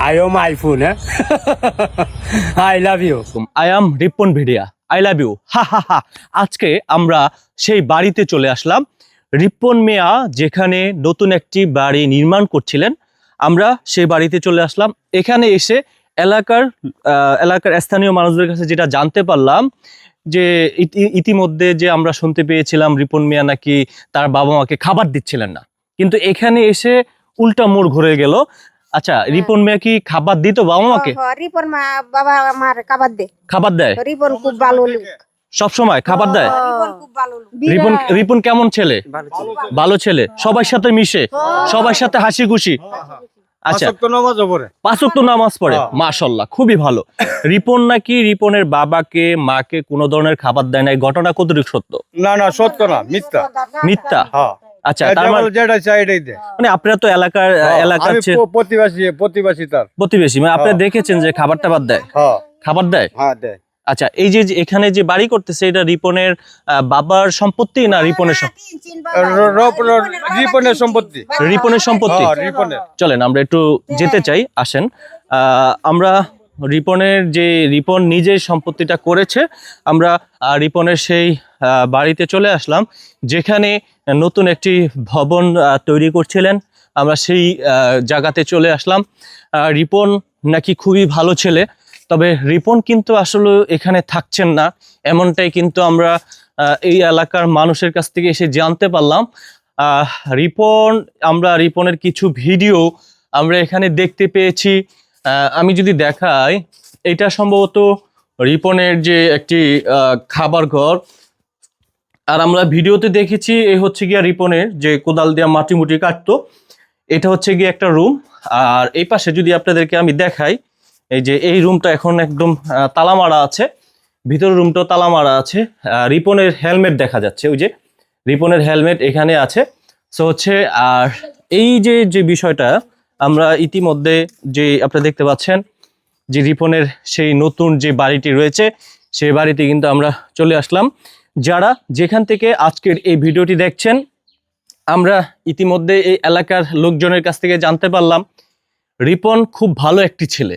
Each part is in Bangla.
I own my phone, eh? I love you. I am Ripon video I love you হা হা হা আজকে আমরা সেই বাড়িতে চলে আসলাম। রিপন মিয়া যেখানে নতুন একটি বাড়ি নির্মাণ করছিলেন আমরা সেই বাড়িতে চলে আসলাম। এখানে এসে এলাকার এলাকার স্থানীয় মানুষদের কাছে যেটা জানতে পারলাম যে ইতি- ইতিমধ্যে যে আমরা শুনতে পেয়েছিলাম রিপন মিয়া নাকি তার বাবা মাকে খাবার দিচ্ছিলেন না। কিন্তু এখানে এসে উল্টা মোড় ঘুরে গেল। আচ্ছা রিপন মিয়া কি খাবার দিত বাবা মাকে রিপন মা বাবা আমার খাবার দে। খাবার দেয়? রিপন খুব ভালো লোক। সব সময় খাবার দেয়? রিপন খুব ভালো লোক। রিপন রিপন কেমন ছেলে? ভালো ছেলে। সবার সাথে মিশে সবার সাথে হাসি খুশি আচ্ছা। পাঁচক তো নামাজ পড়ে? মাশাল্লাহ খুবই ভালো। রিপন নাকি রিপনের বাবাকে মাকে কোনো ধরনের খাবার দেয় না এই ঘটনা কতটুকু সত্য? না না সত্য না মিথ্যা। মিথ্যা? হ্যাঁ আচ্ছা তার মানে বলে যেটা চাই এটাই দে। মানে আপনারা তো এলাকার এলাকার প্রতিবাসী তার। প্রতিবেশী মানে আপনারা হ্যাঁ। দেখেছেন যে খাবার টাবার দেয়? হ্যাঁ। খাবার দেয়? হ্যাঁ আচ্ছা এই যে এখানে যে বাড়ি করতেছে এটা রিপনের বাবার সম্পত্তি না রিপনের রিপনের সম্পত্তি। রিপনের সম্পত্তি? হ্যাঁ চলেন আমরা একটু যেতে চাই আসেন। আহ, আমরা রিপনের যে রিপন নিজের সম্পত্তিটা করেছে আমরা রিপনের সেই বাড়িতে চলে আসলাম যেখানে নতুন একটি ভবন তৈরি করছিলেন। আমরা সেই জায়গাতে চলে আসলাম। রিপন নাকি খুবই ভালো ছেলে, তবে রিপন কিন্তু আসলে এখানে থাকছেন না। এমনটাই কিন্তু আমরা এই এলাকার মানুষের কাছ থেকে এসে জানতে পারলাম। রিপন, আমরা রিপনের কিছু ভিডিও আমরা এখানে দেখতে পেয়েছি। আমি যদি দেখাই, এটা সম্ভবত রিপনের যে একটি খাবার ঘর। আর আমরা ভিডিওতে দেখেছি এ হচ্ছে গিয়া রিপনের যে কোদাল দিয়া মাটি মুটি কাটতো। এটা হচ্ছে গিয়ে একটা রুম। আর এই পাশে যদি আপনাদেরকে আমি দেখাই, এই যে এই রুমটা এখন একদম তালা মারা আছে। ভিতরের রুমটাও তালা মারা আছে রিপনের হেলমেট দেখা যাচ্ছে। ওই যে রিপনের হেলমেট এখানে আছে। সো হচ্ছে, আর এই যে যে বিষয়টা, আমরা ইতিমধ্যে যে আপনারা দেখতে পাচ্ছেন, যে রিপনের সেই নতুন যে বাড়িটি রয়েছে সেই বাড়িতে কিন্তু আমরা চলে আসলাম। যারা যেখান থেকে আজকের এই ভিডিওটি দেখছেন আমরা ইতিমধ্যে এই এলাকার লোকজনের কাছ থেকে জানতে পারলাম রিপন খুব ভালো একটি ছেলে।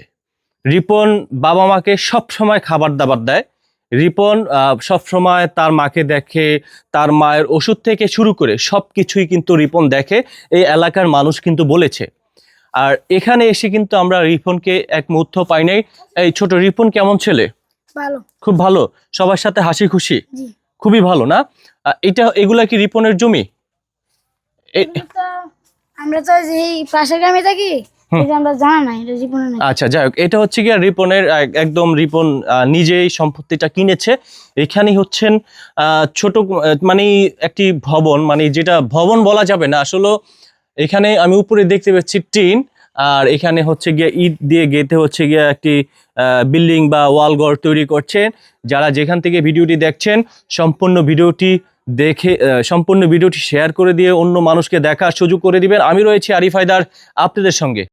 রিপন বাবা মাকে সব সময় খাবার দাবার দেয়। রিপন সব সময় তার মাকে দেখে তার মায়ের ওষুধ থেকে শুরু করে সব কিছুই কিন্তু রিপন দেখে এই এলাকার মানুষ কিন্তু বলেছে। আর এখানে এসে কিন্তু আমরা রিপনকে এক মুহূর্ত পাই নাই। এই ছোট রিপন কেমন ছেলে? ভালো। খুব ভালো। সবার সাথে হাসি খুশি। খুবই ভালো না? এটা এগুলা কি রিপনের জমি? আমরা তো এই পাশের গ্রামে থাকি আচ্ছা যাই হোক এটা হচ্ছে গিয়ে রিপনের একদম রিপন নিজেই সম্পত্তিটা কিনেছে। এখানেই হচ্ছেন আহ, ছোট মানে একটি ভবন মানে যেটা ভবন বলা যাবে না। আসলে এখানে আমি উপরে দেখতে পাচ্ছি টিন। আর এখানে হচ্ছে গিয়ে ইট দিয়ে গেঁথে হচ্ছে গিয়ে একটি বিল্ডিং বা ওয়াল ঘর তৈরি করছেন। যারা যেখান থেকে ভিডিওটি দেখছেন, সম্পূর্ণ ভিডিওটি দেখে সম্পূর্ণ ভিডিওটি শেয়ার করে দিয়ে অন্য মানুষকে দেখার সুযোগ করে দিবেন। আমি রয়েছি আরিফ হায়দার, আপনাদের সঙ্গে।